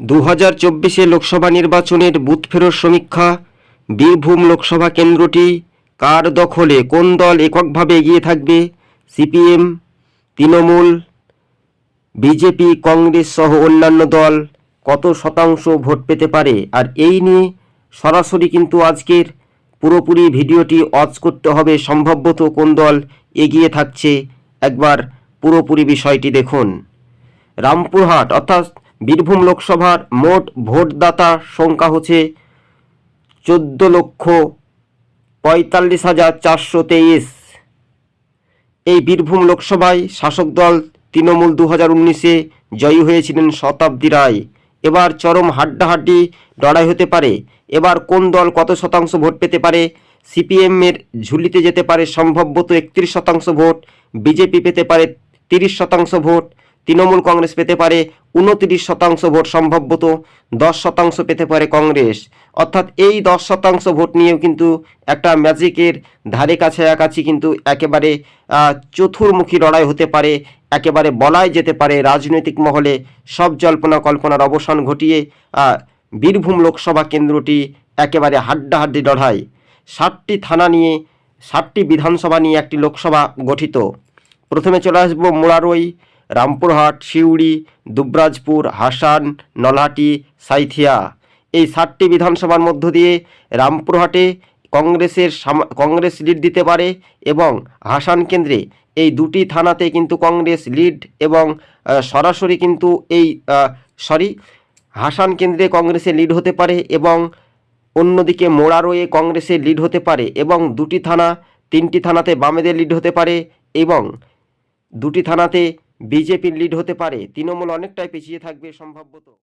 দু হাজার চব্বিশে লোকসভা নির্বাচনের বুথ ফেরত সমীক্ষা, বীরভূম লোকসভা কেন্দ্রটি কার দখলে, কোন দল এককভাবে এগিয়ে থাকবে, সিপিএম, তৃণমূল, বিজেপি, কংগ্রেস সহ অন্যান্য দল কত শতাংশ ভোট পেতে পারে? আর এই নিয়ে সরাসরি কিন্তু আজকের পুরোপুরি ভিডিওটি অজ করতে হবে। সম্ভবত কোন দল এগিয়ে থাকছে? একবার পুরোপুরি বিষয়টি দেখুন। রামপুরহাট, অর্থাৎ বীরভূম লোকসভার মোট ভোটদাতা সংখ্যা হচ্ছে চোদ্দ লক্ষ পঁয়তাল্লিশ হাজার চারশো তেইশ। এই বীরভূম লোকসভায় শাসক দল তৃণমূল দু হাজার উনিশে জয়ী হয়েছিলেন শতাব্দী রায়। এবার চরম হাড্ডাহাড্ডি লড়াই হতে পারে। এবার কোন দল কত শতাংশ ভোট পেতে পারে? সিপিএমের ঝুলিতে যেতে পারে সম্ভবত একত্রিশ শতাংশ ভোট, বিজেপি পেতে পারে তিরিশ শতাংশ ভোট তৃণমূল কংগ্রেস পেতে পারে উনতিরিশ শতাংশ ভোট সম্ভবত দশ শতাংশ পেতে পারে কংগ্রেস। অর্থাৎ এই দশ শতাংশ ভোট নিয়েও কিন্তু একটা ম্যাজিকের ধারে কাছাকাছি কিন্তু একেবারে চতুর্মুখী লড়াই হতে পারে, একেবারে বলাই যেতে পারে রাজনৈতিক মহলে সব জল্পনা কল্পনার অবসান ঘটিয়ে বীরভূম লোকসভা কেন্দ্রটি একেবারে হাড্ডাহাড্ডি লড়াই। ষাটটি থানা নিয়ে, ষাটটি বিধানসভা নিয়ে একটি লোকসভা গঠিত। প্রথমে চলে আসব মোড়ারই রামপুরহাট, সিউড়ি, দুবরাজপুর, হাসান, নলহাটি, সাইথিয়া। এই সাতটি বিধানসভার মধ্য দিয়ে রামপুরহাটে কংগ্রেসের কংগ্রেস লিড দিতে পারে এবং হাসান কেন্দ্রে এই দুটি থানাতে কিন্তু কংগ্রেস লিড এবং সরাসরি কিন্তু এই সরি, হাসান কেন্দ্রে কংগ্রেসের লিড হতে পারে এবং অন্যদিকে মোড়ারোয়ে কংগ্রেসের লিড হতে পারে এবং দুটি থানা, তিনটি থানাতে বামেদের লিড হতে পারে এবং দুটি থানাতে বিজেপির লিড হতে পারে তৃণমূল অনেকটাই পিছিয়ে থাকবে সম্ভবত